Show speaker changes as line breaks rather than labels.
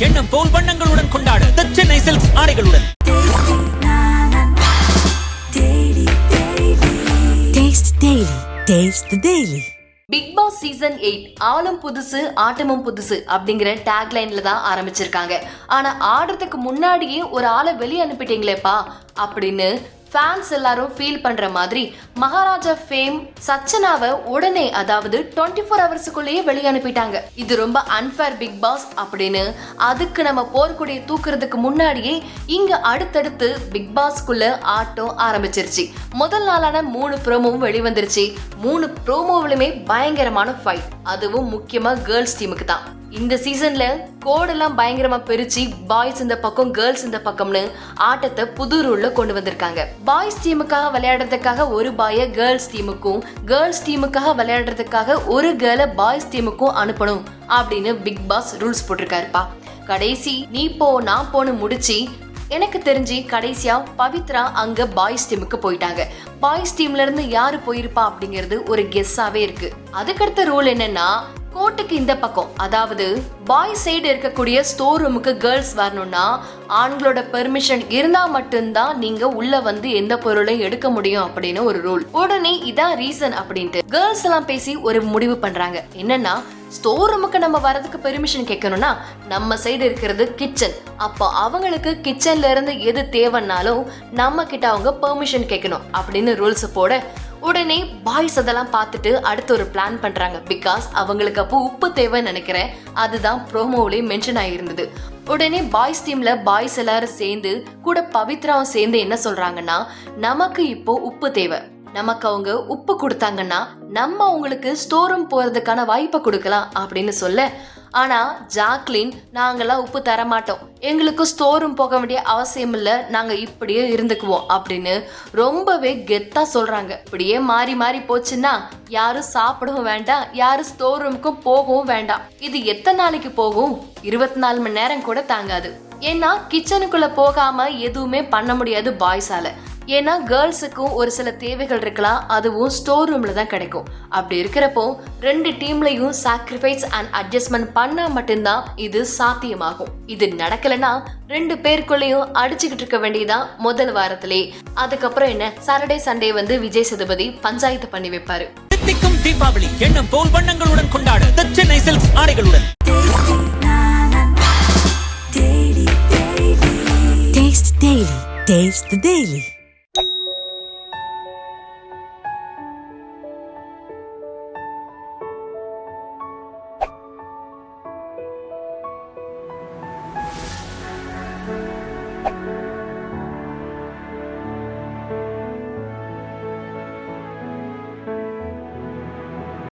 எண்ணம் போல் வண்ணங்களுடன் கொண்டாட The சென்னை சில்க்ஸ் ஆடைகளுடன்
Taste Daily. Taste the Daily.
Bigg Boss season eight ஆளும் புதுசு ஆட்டமும் புதுசு அப்படிங்கிற டேக்லைன்ல தான் ஆரம்பிச்சிருக்காங்க ஆனா ஆடுறதுக்கு முன்னாடியே ஒரு ஆளை வெளியே அனுப்பிட்டீங்களேப்பா அப்படின்னு ஃபேன்ஸ் எல்லாரும் ஃபீல் பண்ற மாதிரி மகாராஜா ஃபேம் சச்சனாவை உடனே அதாவது டுவெண்ட்டி ஃபோர் ஹவர்ஸுக்குள்ளேயே வெளியே அனுப்பிட்டாங்க இது ரொம்ப அன்ஃபேர் பிக் பாஸ் அப்படின்னு அதுக்கு நம்ம போர்க்குடியை தூக்குறதுக்கு முன்னாடியே இங்க அடுத்தடுத்து பிக் பாஸ்க்குள்ள ஆட்டம் ஆரம்பிச்சிருச்சு. முதல் நாளான மூணு ப்ரோமோவும் வெளிவந்துருச்சு. மூணு ப்ரோமோவிலுமே பயங்கரமான ஃபைட் அதுவும் முக்கியமா கேர்ள்ஸ் டீமுக்கு தான். இந்த சீசன்ல கோடெல்லாம் பயங்கரமா பிரிச்சு பாய்ஸ் இந்த பக்கம் கேர்ள்ஸ் இந்த பக்கம்னு ஆட்டத்தை புது ரூல்ல கொண்டு வந்திருக்காங்க. பாய்ஸ் டீமுக்காக விளையாடுறதுக்காக ஒரு பாய கேர்ள்ஸ் டீமுக்கும் கேர்ள்ஸ் டீமுக்காக விளையாடுறதுக்காக ஒரு கேர்ளை பாய்ஸ் டீமுக்கும் அனுப்பணும் அப்படின்னு பிக் பாஸ் ரூல்ஸ் போட்டிருக்காருப்பா. கடைசி நீ போ நான் போன்னு முடிச்சு எனக்கு தெரிஞ்சு கடைசியா பவித்ரா அங்க பாய்ஸ் டீமுக்கு போயிட்டாங்க. பாய்ஸ் டீம்ல இருந்து யாரு போயிருப்பா அப்படிங்கிறது ஒரு கெஸ்ஸாவே இருக்கு. அதுக்கடுத்த ரூல் என்னன்னா கோட்டுக்கு இந்த பக்கம் அதாவது பாய் சைடு இருக்கக்கூடிய ஸ்டோர் ரூமுக்கு கேர்ள்ஸ் வரணும்னா ஆண்களோட பெர்மிஷன் இருந்தா மட்டும்தான் நீங்க உள்ள வந்து எந்த பொருளையும் எடுக்க முடியும் அப்படின்னு ஒரு ரூல் உடனே இதான் ரீசன் அப்படின்ட்டு. கேர்ள்ஸ் எல்லாம் பேசி ஒரு முடிவு பண்றாங்க. என்னன்னா ஸ்டோர் ரூமுக்கு நம்ம வரதுக்கு பெர்மிஷன் கேட்கணும்னா நம்ம சைடு இருக்கிறது கிச்சன் அப்போ அவங்களுக்கு கிச்சன்ல இருந்து எது தேவைன்னாலும் நம்ம கிட்ட அவங்க பெர்மிஷன் கேட்கணும் அப்படின்னு ரூல்ஸ் போட உடனே பாய்ஸ் அதெல்லாம் பார்த்துட்டு அடுத்து ஒரு பிளான் பண்றாங்க. பிகாஸ் அவங்களுக்கு அப்போ உப்பு தேவைன்னு நினைக்கிறேன். அதுதான் ப்ரோமோவிலே மென்ஷன் ஆகியிருந்தது உடனே பாய்ஸ் டீம்ல பாய்ஸ் எல்லாரும் சேர்ந்து கூட பவித்ராவும் சேர்ந்து என்ன சொல்றாங்கன்னா நமக்கு இப்போ உப்பு தேவை. நமக்கு அவங்க உப்பு கொடுத்தாங்கன்னா நம்ம அவங்களுக்கு ஸ்டோர் ரூம் போறதுக்கான வாய்ப்பை கொடுக்கலாம் அப்படின்னு சொல்ல ஆனால் ஜாக்லின் நாங்களாம் உப்பு தர மாட்டோம் எங்களுக்கு ஸ்டோர் ரூம் போக வேண்டிய அவசியம் இல்லை நாங்கள் இப்படியே இருந்துக்குவோம் அப்படின்னு ரொம்பவே கெத்தாக சொல்கிறாங்க இப்படியே மாறி மாறி போச்சுன்னா யாரும் சாப்பிடவும் வேண்டாம் யாரும் ஸ்டோர் ரூமுக்கும் போகவும் வேண்டாம். இது எத்தனை நாளைக்கு போகும்? இருபத்தி நாலு மணி நேரம் கூட தாங்காது. ஏன்னா கிச்சனுக்குள்ளே போகாமல் எதுவுமே பண்ண முடியாது பாய்ஸால் ஏன்னா கேர்ள்ஸுக்கும் ஒரு சில தேவைகள் இருக்கலாம். அதுவும் ஸ்டோர் ரூம்ல தான் கிடைக்கும். அப்படி இருக்கிறப்போ ரெண்டு டீம்லயும் சாக்ரிஃபைஸ் அண்ட் அட்ஜஸ்ட்மெண்ட் பண்ணா மட்டும்தான் இது சாத்தியமாகும். இது நடக்கலனா ரெண்டு பேருக்குள்ளேயும் அடிச்சுக்கிட்டு இருக்க வேண்டியதான் முதல் வாரத்திலே. அதுக்கப்புறம் என்ன? சாட்டர்டே சண்டே வந்து விஜய் சேதுபதி பஞ்சாயத்து பண்ணி வைப்பாரு.
தீபாவளி எண்ணம் போல் வண்ணங்களுடன் கொண்டாட. சென்னை சில்க்ஸ் ஆடைகளுடன்.
Taste Daily. Taste the Daily.